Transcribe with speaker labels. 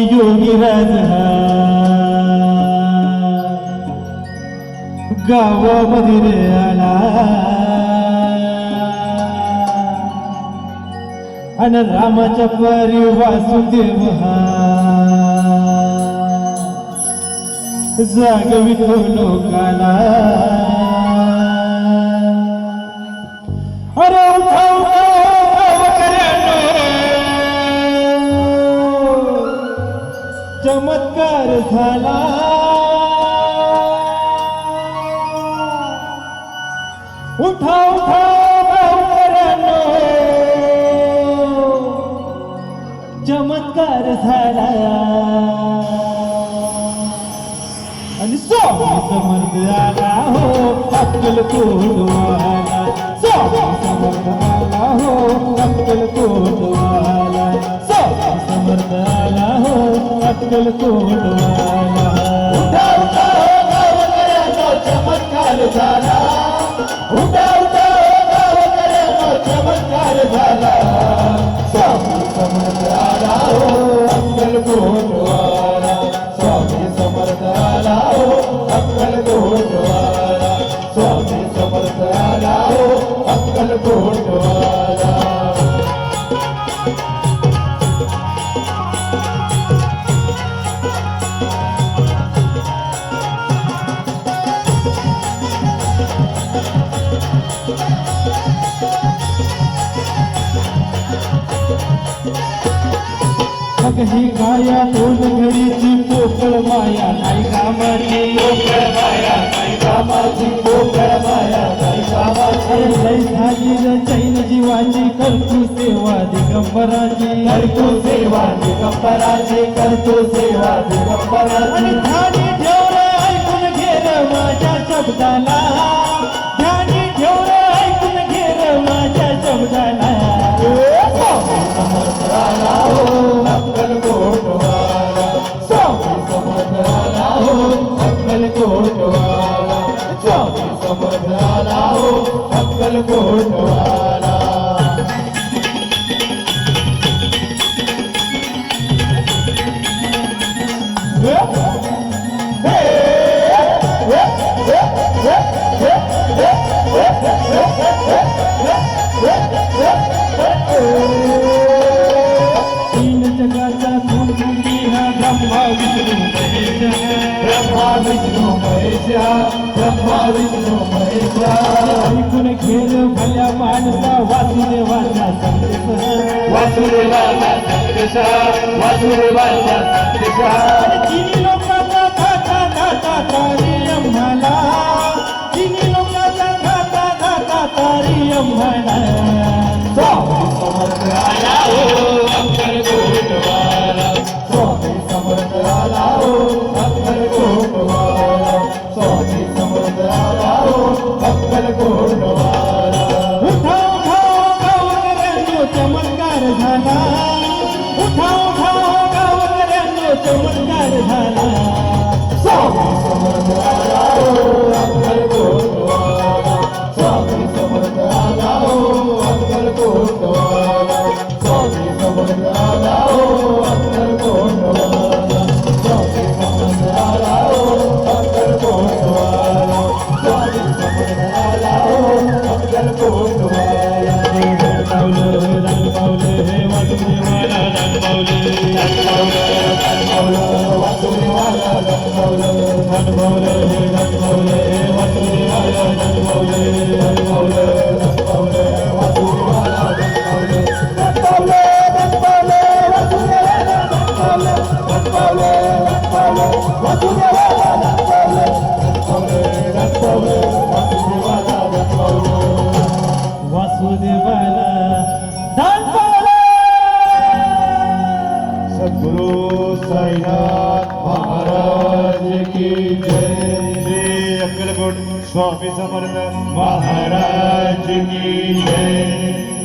Speaker 1: योगीराजा गावामध्ये रे आला आणि रामाच्या परी वासुदेव हा. जागवितो लोकाला. चमत्कार झाला. उठा उठा चमत्कार झाला. आणि स्वामी समर्थ आला हो अक्कल कोडवाला स्वामी समर्थ आला हो अक्कल कोडवाला स्वामी समर्थ आला हो उठा उठा हो चमत्कार झाला. मग ही गाया दोन घडीची पोकळ माया। नाही कामाची पोकळ माया नाही कामाची पोकळ माया। नाही कामाची लय झाली जैन जीवाची करतू सेवा दिगंबराची करतो सेवा दिगंबराची करतो सेवा दिगंबराची आला हो अक्कल कोटवाला तीन जगाचा धुंदी हा ब्रह्मा विष्णू महेश ब्रह्मा विष्णू महेश ब्रह्मा विष्णू দিশা মধুর বাজা দিশা চিনি লোকা তা তা তা তা তা তারি আম্মালা চিনি লোকা তা তা তা তা তারি আম্মালা चमत्कार
Speaker 2: Let's go. अक्कलकोट स्वामी समर्थ महाराज की जय